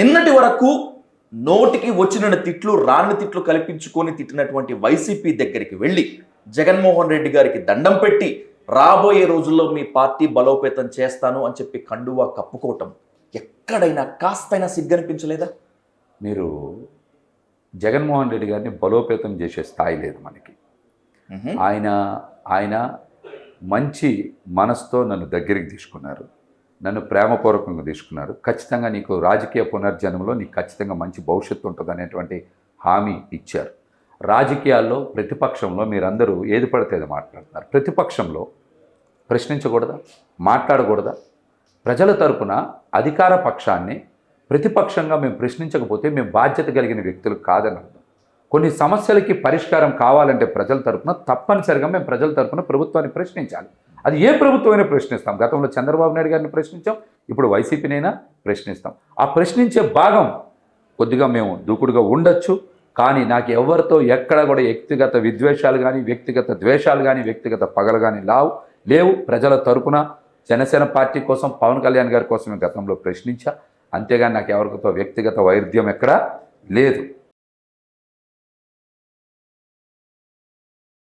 నిన్నటి వరకు నోటికి వచ్చిన తిట్లు రాని తిట్లు కల్పించుకొని తిట్టినటువంటి వైసీపీ దగ్గరికి వెళ్ళి జగన్మోహన్ రెడ్డి గారికి దండం పెట్టి రాబోయే రోజుల్లో మీ పార్టీ బలోపేతం చేస్తాను అని చెప్పి కండువా కప్పుకోవటం ఎక్కడైనా కాస్తైనా సిగ్గనిపించలేదా? మీరు జగన్మోహన్ రెడ్డి గారిని బలోపేతం చేసే స్థాయి లేదు మనకి. ఆయన ఆయన మంచి మనసుతో నన్ను దగ్గరికి తీసుకున్నారు. నన్ను ప్రేమపూర్వకంగా తీసుకున్నారు. ఖచ్చితంగా నీకు రాజకీయ పునర్జన్మలో నీకు ఖచ్చితంగా మంచి భవిష్యత్తు ఉంటుంది అనేటువంటి హామీ ఇచ్చారు. రాజకీయాల్లో ప్రతిపక్షంలో మీరందరూ ఏది పడితే అది మాట్లాడుతున్నారు. ప్రతిపక్షంలో ప్రశ్నించకూడదా? మాట్లాడకూడదా? ప్రజల తరపున అధికార పక్షాన్ని ప్రతిపక్షంగా మేము ప్రశ్నించకపోతే మేము బాధ్యత కలిగిన వ్యక్తులు కాదని అర్థం. కొన్ని సమస్యలకి పరిష్కారం కావాలంటే ప్రజల తరపున తప్పనిసరిగా మేము ప్రజల తరపున ప్రభుత్వాన్ని ప్రశ్నించాలి. అది ఏ ప్రభుత్వమైనా ప్రశ్నిస్తాం. గతంలో చంద్రబాబు నాయుడు గారిని ప్రశ్నించాం ఇప్పుడు వైసీపీనైనా ప్రశ్నిస్తాం. ఆ ప్రశ్నించే భాగం కొద్దిగా మేము దూకుడుగా ఉండొచ్చు కానీ నాకు ఎవరితో ఎక్కడ కూడా వ్యక్తిగత విద్వేషాలు కానీ వ్యక్తిగత ద్వేషాలు కానీ వ్యక్తిగత పగలు కానీ లావు లేవు. ప్రజల తరపున జనసేన పార్టీ కోసం పవన్ కళ్యాణ్ గారి కోసం గతంలో ప్రశ్నించా. అంతేగాని నాకు ఎవరితో వ్యక్తిగత వైరుధ్యం ఎక్కడా లేదు.